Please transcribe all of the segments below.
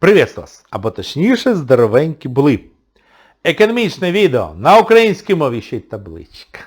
Привіт вас! Або точніше, здоровенькі були. Економічне відео на українській мові ще й табличка.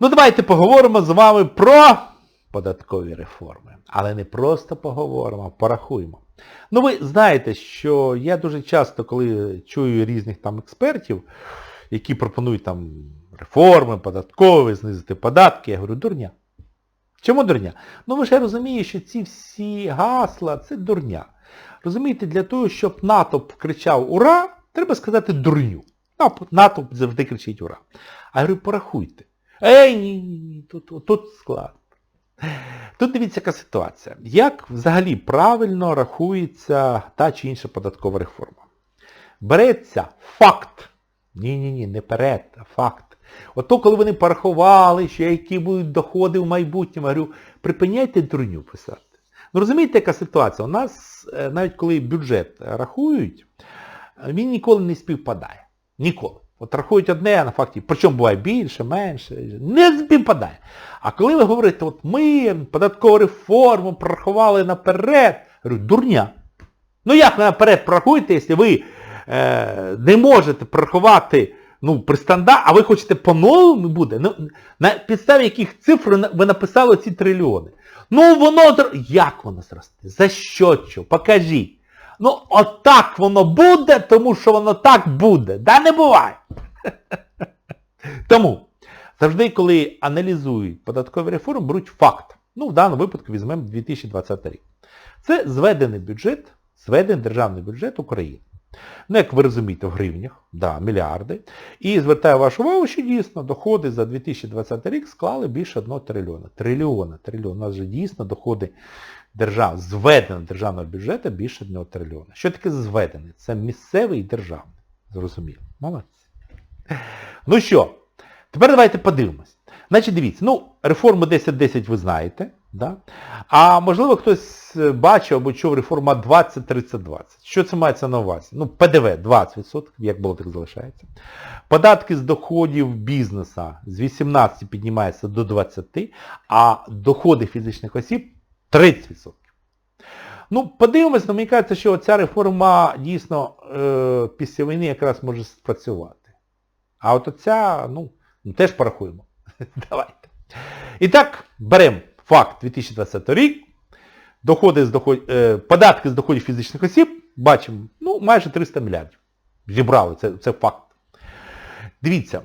Ну давайте поговоримо з вами про податкові реформи. Але не просто поговоримо, а порахуємо. Ну ви знаєте, що я дуже часто, коли чую різних там експертів, які пропонують там реформи, податкові, знизити податки, я говорю, дурня. Чому дурня? Ну ви ж розумієте, що ці всі гасла це дурня. Розумієте, для того, щоб натовп кричав Ура, треба сказати дурню. Натовп завжди кричить Ура. А я говорю, порахуйте. Ей, ні, ні, ні, тут, тут склад. Тут дивіться, яка ситуація. Як взагалі правильно рахується та чи інша податкова реформа? Береться факт. Ні-ні-ні, не перед, а факт. Ото коли вони порахували, що які будуть доходи в майбутньому, я говорю, припиняйте дурню писати. Ну розумієте, яка ситуація? У нас, е, навіть коли бюджет рахують, е, він ніколи не співпадає. Ніколи. От рахують одне, а на факті, причому буває більше, менше, не співпадає. А коли ви говорите, от ми податкову реформу прорахували наперед, я говорю, дурня. Ну як ви наперед прорахуєте, якщо ви е, не можете прорахувати ну, при стандарт, а ви хочете по-новому буде? Ну, на підставі яких цифр ви написали ці трильйони? Ну воно як воно зросте? За що що? Покажіть. Ну отак воно буде, тому що воно так буде. Да не буває. Тому завжди, коли аналізують податкові реформи, беруть факт. Ну, в даному випадку візьмемо 2020 рік. Це зведений бюджет, зведений державний бюджет України. Ну, як ви розумієте, в гривнях, да, мільярди. І звертаю вашу увагу, що дійсно доходи за 2020 рік склали більше 1 трильйона. Трильйона, трильйона. У нас же дійсно доходи держав, зведеного державного бюджету більше 1 трильйона. Що таке зведений? Це місцевий і державний. Зрозуміло. Молодці. Ну що, тепер давайте подивимось. Значить, дивіться, ну, реформу 10-10 ви знаєте, да? а можливо хтось е, бачив або чув реформа 20-30-20. Що це мається на увазі? Ну, ПДВ 20%, як було, так залишається. Податки з доходів бізнесу з 18 піднімаються до 20%, а доходи фізичних осіб 30%. Ну, подивимось, ну, мені кажеться, що ця реформа дійсно е, після війни якраз може спрацювати. А от оця, ну, теж порахуємо. Давайте. І так, беремо факт 2020 рік. Доходи з доход... е, податки з доходів фізичних осіб, бачимо, ну, майже 300 мільярдів. Зібрали, це, це факт. Дивіться,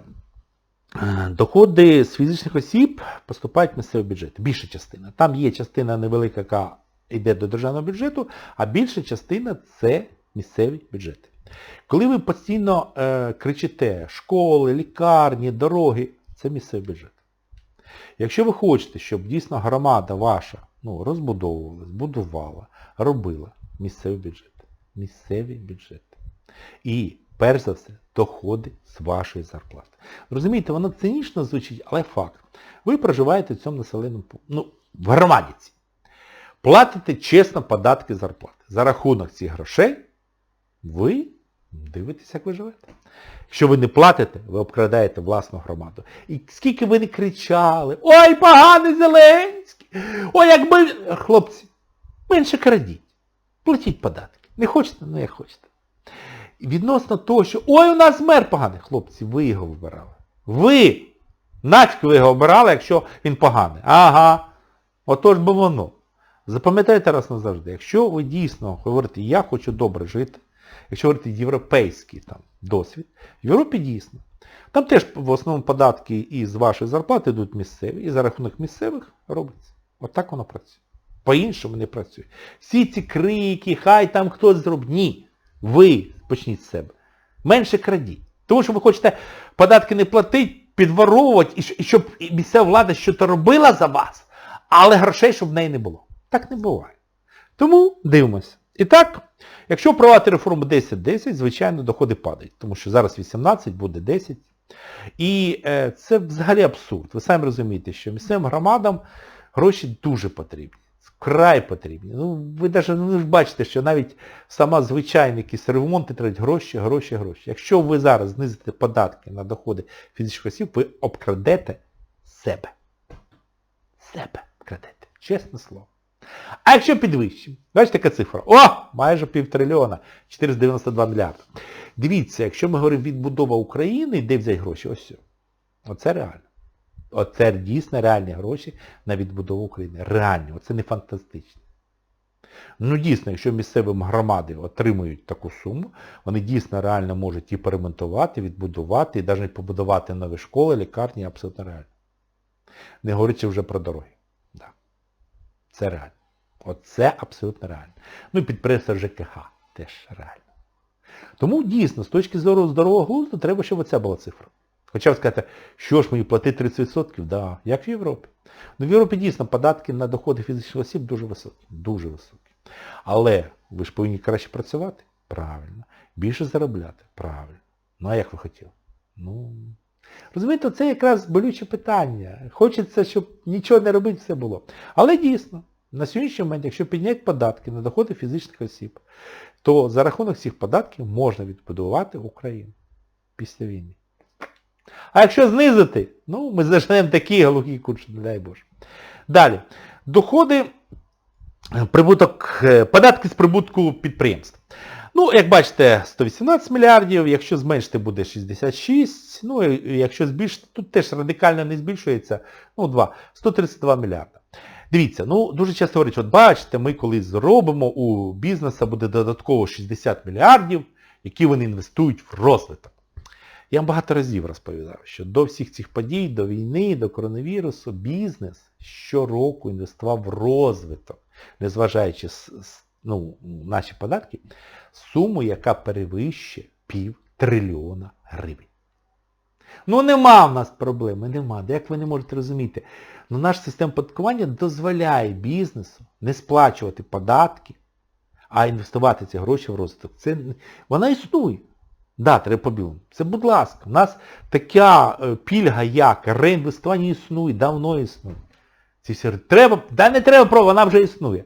е, доходи з фізичних осіб поступають в місцевий бюджет. Більша частина. Там є частина невелика, яка йде до державного бюджету, а більша частина це місцеві бюджети. Коли ви постійно е, кричите школи, лікарні, дороги, це місцевий бюджет. Якщо ви хочете, щоб дійсно громада ваша ну, розбудовувалась, будувала, робила місцевий бюджет. Місцеві бюджети. І, перш за все, доходи з вашої зарплати. Розумієте, воно цинічно звучить, але факт. Ви проживаєте в цьому населеному ну, в громаді. Платите чесно податки зарплати. За рахунок цих грошей ви дивитесь, як ви живете. Якщо ви не платите, ви обкрадаєте власну громаду. І скільки ви не кричали, ой, поганий Зеленський! Ой, якби... Хлопці, менше крадіть. Платіть податки. Не хочете, ну як хочете. І відносно того, що ой, у нас мер поганий. Хлопці, ви його вибирали. Ви! Наче ви його обирали, якщо він поганий. Ага. Отож би воно. Запам'ятайте раз назавжди, якщо ви дійсно говорите, я хочу добре жити, якщо говорити європейський там, досвід, в Європі дійсно. Там теж в основному податки із вашої зарплати йдуть місцеві, і за рахунок місцевих робиться. Отак воно працює. По-іншому не працює. Всі ці крики, хай там хтось зробить. Ні. Ви почніть з себе. Менше крадіть. Тому що ви хочете податки не платити, підворовувати, і щоб місцева влада щось робила за вас, але грошей, щоб в неї не було. Так не буває. Тому дивимося. І так, якщо впровадити реформу 10-10, звичайно, доходи падають. Тому що зараз 18, буде 10. І е, це взагалі абсурд. Ви самі розумієте, що місцевим громадам гроші дуже потрібні. Вкрай потрібні. Ну, ви навіть ну, бачите, що навіть сама звичайні якісь ремонти тратять гроші, гроші, гроші. Якщо ви зараз знизите податки на доходи фізичних осіб, ви обкрадете себе. Себе крадете. Чесне слово. А якщо підвищимо, бачите, яка цифра? О, майже півтрильйона, 492 мільярди. Дивіться, якщо ми говоримо відбудова України, де взяти гроші? Ось все. Оце реально. Оце дійсно реальні гроші на відбудову України. Реальні, оце не фантастично. Ну дійсно, якщо місцеві громади отримують таку суму, вони дійсно реально можуть і поремонтувати, відбудувати, і навіть побудувати нові школи, лікарні, абсолютно реально. Не говорячи вже про дороги. Це реально. Оце абсолютно реально. Ну і підприємство ЖКХ теж реально. Тому дійсно, з точки зору здорового глузду, треба, щоб оця була цифра. Хоча ви скажете, що ж мені платити 30%? Да, як в Європі. Ну в Європі дійсно податки на доходи фізичних осіб дуже високі. Дуже високі. Але ви ж повинні краще працювати? Правильно. Більше заробляти? Правильно. Ну а як ви хотіли? Ну. Розумієте, це якраз болюче питання. Хочеться, щоб нічого не робити, все було. Але дійсно, на сьогоднішній момент, якщо підняти податки на доходи фізичних осіб, то за рахунок цих податків можна відбудувати Україну після війни. А якщо знизити, ну, ми зажнемо такий глухий курс, не дай Боже. Далі. Доходи, прибуток, е, податки з прибутку підприємств. Ну, як бачите, 118 мільярдів, якщо зменшити буде 66, ну, якщо збільшити, тут теж радикально не збільшується, ну, 2, 132 мільярда. Дивіться, ну, дуже часто говорять, от бачите, ми коли зробимо у бізнесу буде додатково 60 мільярдів, які вони інвестують в розвиток. Я вам багато разів розповідав, що до всіх цих подій, до війни, до коронавірусу, бізнес щороку інвестував в розвиток, незважаючи ну, наші податки, суму, яка перевищує пів трильйона гривень. Ну нема в нас проблеми, нема. Як ви не можете розуміти? Ну, наша система податкування дозволяє бізнесу не сплачувати податки, а інвестувати ці гроші в розвиток. Це, Вона існує. Да, треба білому. Це, будь ласка, у нас така е, пільга, як реінвестування існує, давно існує. Ці всі треба, да не треба про, вона вже існує.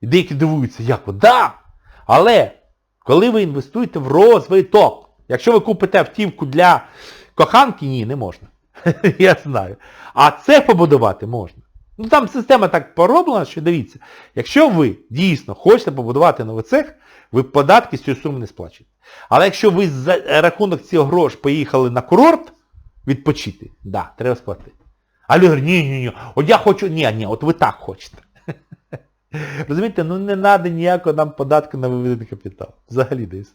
І деякі дивуються, як да! Але коли ви інвестуєте в розвиток, якщо ви купите автівку для коханки, ні, не можна. Я знаю. А це побудувати можна. Ну там система так пороблена, що дивіться, якщо ви дійсно хочете побудувати новий цех, ви податки з цієї суми не сплачуєте. Але якщо ви за рахунок цього грош поїхали на курорт відпочити, да, треба сплатити. А люди говорять, ні, ні, ні, от я хочу, ні, ні, от ви так хочете. Розумієте, ну не треба ніякого нам податку на виведений капітал. Взагалі десь.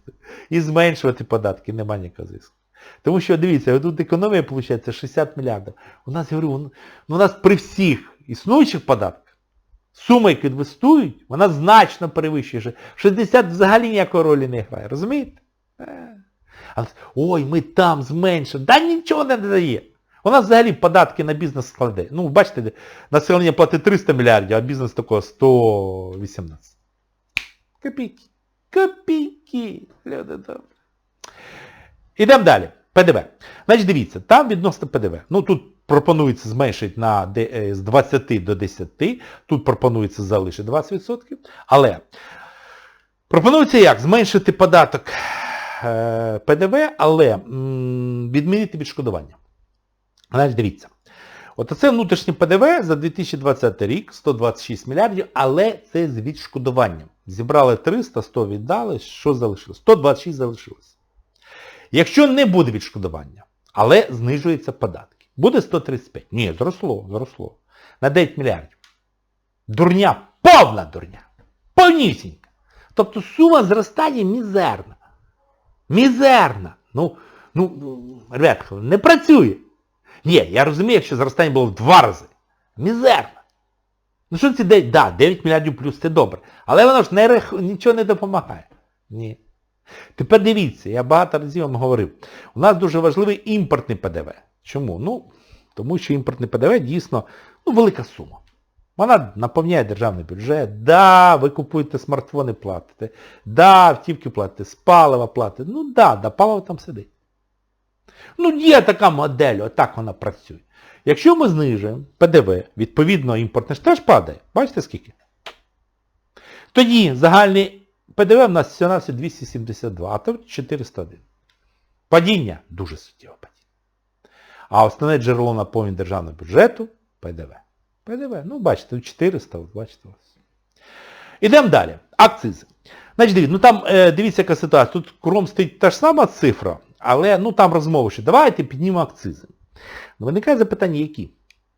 І зменшувати податки, нема ніякого зв'язку. Тому що, дивіться, тут економія, виходить, 60 мільярдів. У нас, я говорю, ну, у нас при всіх існуючих податках, сума, які інвестують, вона значно перевищує. 60 взагалі ніякої ролі не грає. Розумієте? А, Ой, ми там зменшимо. Да нічого не дає. У нас взагалі податки на бізнес складе. Ну, бачите, населення платить 300 мільярдів, а бізнес такого 118. Копійки. Копійки. Люди добре. Ідемо далі. ПДВ. Значить, дивіться, там відносно ПДВ. Ну тут пропонується зменшити на, з 20 до 10, тут пропонується залишити 20%. Але пропонується як? Зменшити податок е, ПДВ, але відмінити відшкодування. Значить, дивіться. От це внутрішнє ПДВ за 2020 рік, 126 мільярдів, але це з відшкодуванням. Зібрали 300, 100 віддали, що залишилось? 126 залишилось. Якщо не буде відшкодування, але знижуються податки, буде 135. Ні, зросло, зросло. На 9 мільярдів. Дурня, повна дурня. Повнісінька. Тобто сума зростання мізерна. Мізерна. Ну, ну, ребят, не працює. Ні, я розумію, якщо зростання було в два рази. Мізерна. Ну що це 9? Да, 9 мільярдів плюс це добре. Але воно ж не, нічого не допомагає. Ні. Тепер дивіться, я багато разів вам говорив, у нас дуже важливий імпортний ПДВ. Чому? Ну, тому що імпортний ПДВ дійсно ну, велика сума. Вона наповняє державний бюджет, да, ви купуєте смартфони, платите, да, автівки платите, з палива платите. Ну да, да, паливо там сидить. Ну є така модель, отак вона працює. Якщо ми знижуємо ПДВ, відповідно імпортний ж падає. Бачите скільки? Тоді загальний ПДВ в нас всього 272, а тут 401. Падіння дуже суттєве падіння. А основне джерело наповнення державного бюджету ПДВ. ПДВ. Ну, бачите, 400, от бачите. ось. Ідемо далі. Акцизи. Значить, дивіться, ну там е, дивіться, яка ситуація. Тут кругом стоїть та ж сама цифра, але ну там розмова, що давайте піднімемо акцизи. Ну, Виникає запитання, які?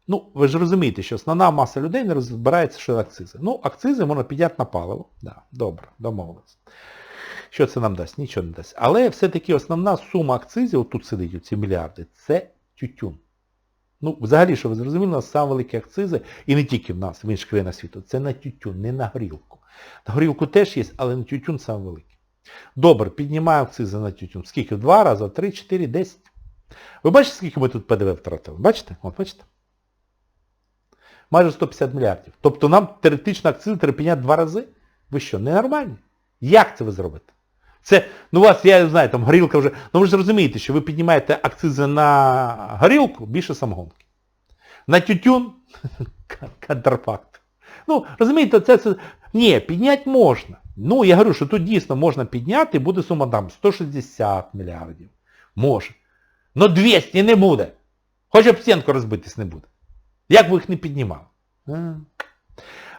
Ну, ви ж розумієте, що основна маса людей не розбирається, що акцизи. Ну, акцизи можна підняти на паливо. Да, добре, домовились. Що це нам дасть? Нічого не дасть. Але все-таки основна сума акцизів, тут сидить оці мільярди, це тютюн. Ну, взагалі, що ви зрозуміли, у нас саме великі акцизи, і не тільки в нас, в інших країнах світу, це на тютюн, не на горілку. На горілку теж є, але на тютюн саме великий. Добре, піднімаємо акцизи на тютюн. Скільки? Два рази, три, чотири, десять. Ви бачите, скільки ми тут ПДВ втратили? Бачите? От бачите? Майже 150 мільярдів. Тобто нам теоретично акцизи треба підняти два рази? Ви що, ненормальні? Як це ви зробите? Це, ну у вас, я не знаю, там горілка вже... Ну ви ж розумієте, що ви піднімаєте акцизи на горілку більше самогонки. На тютюн контрфакт. Ну, розумієте, це, це... Ні, підняти можна. Ну, я говорю, що тут дійсно можна підняти, буде сума там 160 мільярдів. Може. Но 200 не буде. Хоч об стінку розбитись не буде. Як ви їх не піднімали?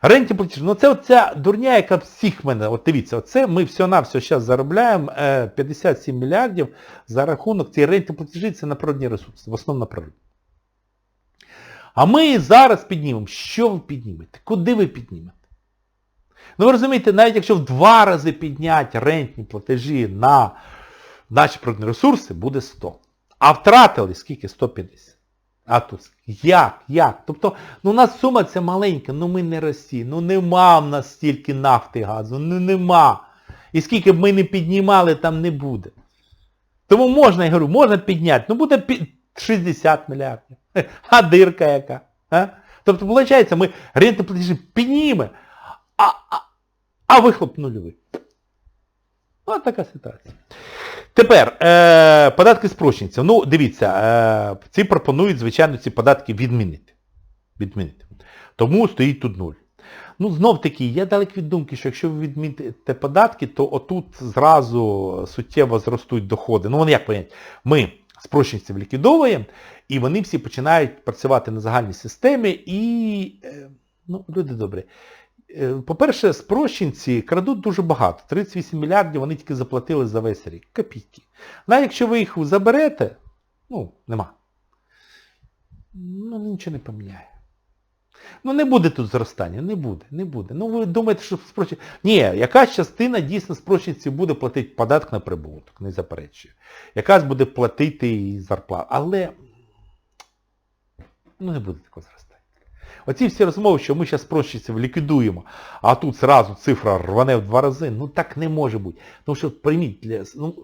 Ренті платежі. Ну це оця дурня, яка всіх мене, от дивіться, оце ми все-навсього зараз заробляємо е, 57 мільярдів за рахунок цієї ренті платежі, це на природні ресурси, в основному на природні. А ми зараз піднімемо. Що ви піднімете? Куди ви піднімете? Ну ви розумієте, навіть якщо в два рази підняти рентні платежі на наші природні ресурси, буде 100. А втратили скільки? 150. А тут як? Як? Тобто, ну у нас сума ця маленька, ну ми не Росія, ну нема в нас стільки нафти і газу, ну нема. І скільки б ми не піднімали, там не буде. Тому можна, я говорю, можна підняти, ну буде 60 мільярдів. А дирка яка? А? Тобто, виходить, ми ренти платежі піднімемо, а, а, вихлоп нульовий. Ось така ситуація. Тепер, е, податки спрощенців. Ну, дивіться, е, ці пропонують, звичайно, ці податки відмінити. Відмінити. Тому стоїть тут нуль. Ну, знов таки, я далек від думки, що якщо ви відміните податки, то отут зразу суттєво зростуть доходи. Ну, вони як понять, ми спрощенців ліквідовуємо, і вони всі починають працювати на загальній системі і, е, ну, люди добрі, По-перше, спрощенці крадуть дуже багато. 38 мільярдів вони тільки заплатили за весь рік. Копійки. Навіть якщо ви їх заберете, ну, нема. Ну, нічого не поміняє. Ну не буде тут зростання, не буде, не буде. Ну ви думаєте, що спрощенці... Ні, якась частина дійсно спрощенців буде платити податок на прибуток, не заперечую. Якась буде платити і зарплату. Але ну не буде такого зростання. Оці всі розмови, що ми зараз спрощенців ліквідуємо, а тут зразу цифра рване в два рази, ну так не може бути. Тому що прийміть, ну,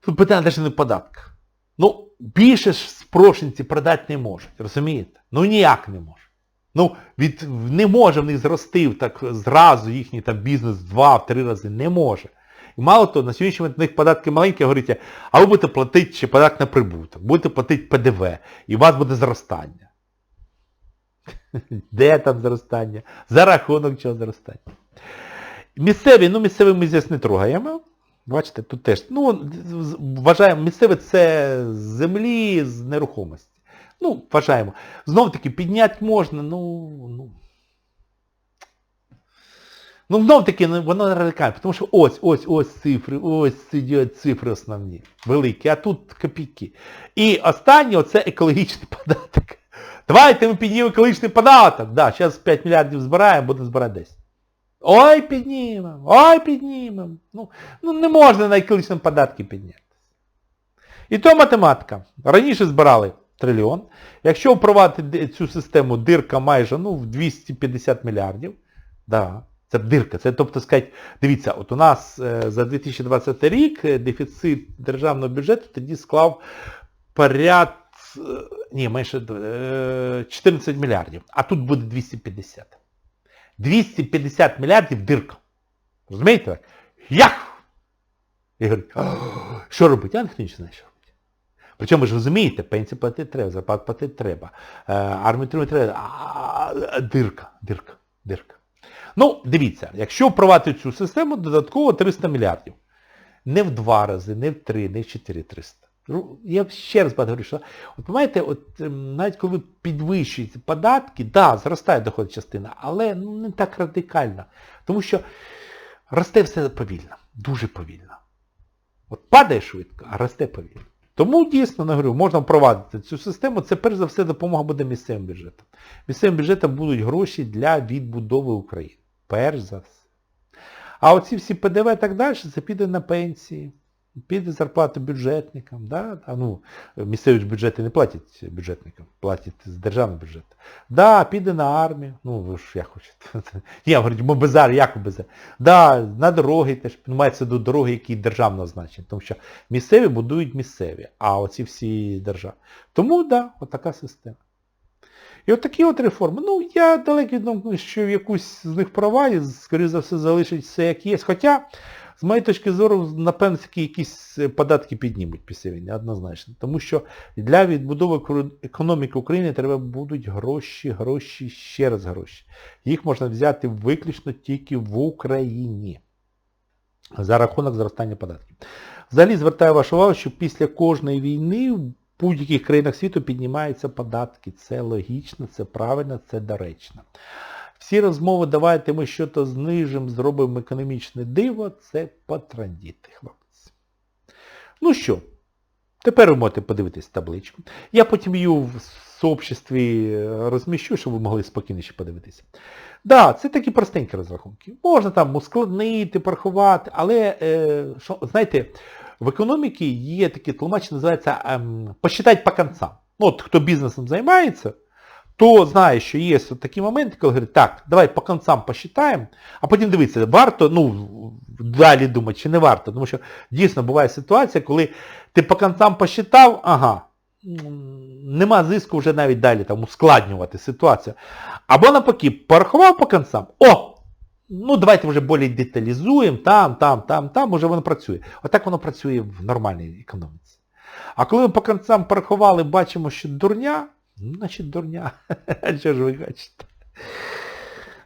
тут питання навіть не в податках. Ну, більше ж спрощенці продати не можуть, розумієте? Ну ніяк не може. Ну, від, не може в них зрости так зразу їхній там бізнес два-три рази, не може. І мало того, на сьогоднішній момент в них податки маленькі, говорите, а ви будете платити ще податок на прибуток, будете платити ПДВ, і у вас буде зростання. Де там зростання? За рахунок чого зростання? Місцеві, ну місцеві ми здесь не трогаємо. Бачите, тут теж. Ну, вважаємо, місцеве це з землі, з нерухомості. Ну, вважаємо. Знов таки підняти можна, ну. ну. Ну, знов таки, воно радикально, тому що ось, ось, ось цифри, ось сидять цифри основні, великі, а тут копійки. І останнє, оце екологічний податок. Давайте ми піднімемо екологічний податок. Да, зараз 5 мільярдів збираємо, будемо збирати 10. Ой, піднімемо, ой, піднімемо. Ну, ну не можна на екологічному податки підняти. І то математика. Раніше збирали трильйон. Якщо впровадити цю систему дирка майже ну, в 250 мільярдів, да, це дирка. Це, тобто сказати, дивіться, от у нас е, за 2020 рік е, дефіцит державного бюджету тоді склав поряд, ні, менше 14 мільярдів, а тут буде 250. 250 мільярдів дирка. Розумієте? Як? Я говорю, що робити? Я ніхто не знає, що робити. Причому ж розумієте, пенсію платити треба, зарплату платити треба, армію тримати треба, а дирка, дирка, дирка. Ну, дивіться, якщо впровадити цю систему, додатково 300 мільярдів. Не в два рази, не в три, не в чотири 300. Ру- Я ще раз говорю, що от понимаєте, от ем, навіть коли підвищуються податки, да, зростає доход частина, але ну, не так радикально. Тому що росте все повільно, дуже повільно. От падає швидко, а росте повільно. Тому дійсно, говорю, можна впровадити цю систему, це перш за все допомога буде місцевим бюджетам. Місцевим бюджетам будуть гроші для відбудови України. Перш за все. А оці всі ПДВ і так далі, це піде на пенсії, піде зарплата бюджетникам. Да? А, ну, місцеві бюджети не платять бюджетникам, платять з державного бюджету. Да, піде на армію. Ну, ви ж як хочете. Я говорю, ми без армії, як без армії? Да, на дороги теж, ну, мається до дороги, які державного значення. Тому що місцеві будують місцеві, а оці всі держави. Тому, да, отака система. І от такі от реформи. Ну, я далекий від думки, що якусь з них провалять, скоріше за все, залишить все як є. Хоча, з моєї точки зору, напевно, таки якісь е, податки піднімуть після війни, однозначно. Тому що для відбудови економіки України треба будуть гроші, гроші, ще раз гроші. Їх можна взяти виключно тільки в Україні. За рахунок зростання податків. Взагалі звертаю вашу увагу, що після кожної війни в будь-яких країнах світу піднімаються податки. Це логічно, це правильно, це доречно. Всі розмови, давайте ми щось знижимо, зробимо економічне диво, це потрандіти, хлопці. Ну що, тепер ви можете подивитись табличку. Я потім її в сообществі розміщу, щоб ви могли спокійно ще подивитися. Так, да, це такі простенькі розрахунки. Можна там ускладнити, порахувати, але, е, що, знаєте, в економіці є таке тлумачення, називається ем, посчитать по концам. Ну, от хто бізнесом займається, то знає, що є такі моменти, коли говорить, так, давай по концам посчитаємо, а потім дивитися, варто, ну, далі думати, чи не варто. Тому що дійсно буває ситуація, коли ти по концам посчитав, ага, нема зиску вже навіть далі там ускладнювати ситуацію. Або навпаки, порахував по концам, о! Ну, давайте вже більш деталізуємо, там, там, там, там, уже воно працює. Отак воно працює в нормальній економіці. А коли ми по концам порахували, бачимо, що дурня, ну, значить дурня. Що ж ви хочете?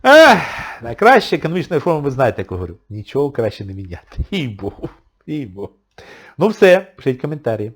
Ех, найкраща економічна реформа, ви знаєте, як я говорю. Нічого краще не міняти. Їй Богу. Їй Богу. Ну все, пишіть коментарі.